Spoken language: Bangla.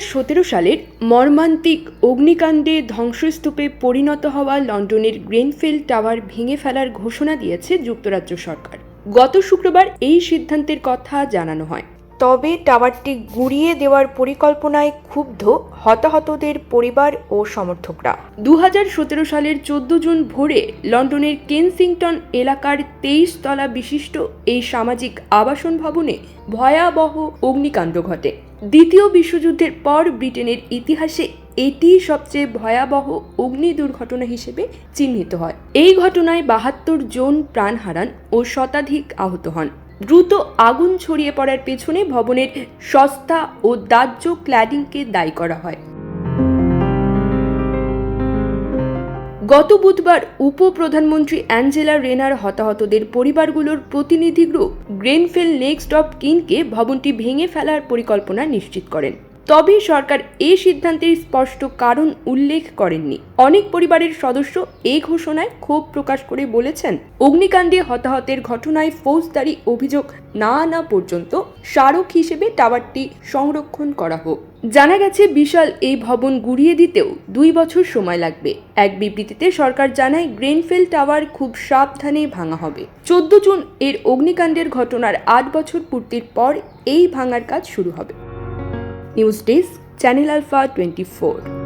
সতেরো সালের মর্মান্তিক অগ্নিকাণ্ডে ধ্বংসস্তূপে পরিণত হওয়া লন্ডনের গ্রেনফিল টাওয়ার ভেঙে ফেলার ঘোষণা দিয়েছে যুক্তরাজ্য সরকার। গত শুক্রবার এই সিদ্ধান্তের কথা জানানো হয়। তবে টাওয়ারটি গুড়িয়ে দেওয়ার পরিকল্পনায় ক্ষুব্ধ হতাহতদের পরিবার ও সমর্থকরা। দু হাজার সতেরো সালের চোদ্দ জুন ভোরে লন্ডনের কেনসিংটন এলাকার তেইশ তলা বিশিষ্ট এই সামাজিক আবাসন ভবনে ভয়াবহ অগ্নিকাণ্ড ঘটে। দ্বিতীয় বিশ্বযুদ্ধের পর ব্রিটেনের ইতিহাসে এটি সবচেয়ে ভয়াবহ অগ্নি দুর্ঘটনা হিসেবে চিহ্নিত হয়। এই ঘটনায় বাহাত্তর জন প্রাণ হারান ও শতাধিক আহত হন। দ্রুত আগুন ছড়িয়ে পড়ার পেছনে ভবনের সস্তা ও দাহ্য ক্ল্যাডিংকে দায়ী করা হয়। গত বুধবার উপপ্রধানমন্ত্রী অ্যাঞ্জেলা রেনার হতাহতদের পরিবারগুলোর প্রতিনিধি গ্রুপ গ্রেনফেল নেক্সট অফ কিনকে ভবনটি ভেঙে ফেলার পরিকল্পনা নিশ্চিত করেন। তবে সরকার এই সিদ্ধান্তের স্পষ্ট কারণ উল্লেখ করেননি। অনেক পরিবারের সদস্য এই ঘোষণায় ক্ষোভ প্রকাশ করে বলেছেন, অগ্নিকাণ্ডে হতাহতের ঘটনায় ফৌজদারি অভিযোগ না আনা পর্যন্ত স্মারক হিসেবে টাওয়ারটি সংরক্ষণ করা হোক। জানা গেছে, বিশাল এই ভবন গুড়িয়ে দিতেও দুই বছর সময় লাগবে। এক বিবৃতিতে সরকার জানায়, গ্রেনফেল টাওয়ার খুব সাবধানে ভাঙা হবে। চোদ্দ জুন এর অগ্নিকাণ্ডের ঘটনার আট বছর পূর্তির পর এই ভাঙার কাজ শুরু হবে। News Desk, Channel Alpha 24.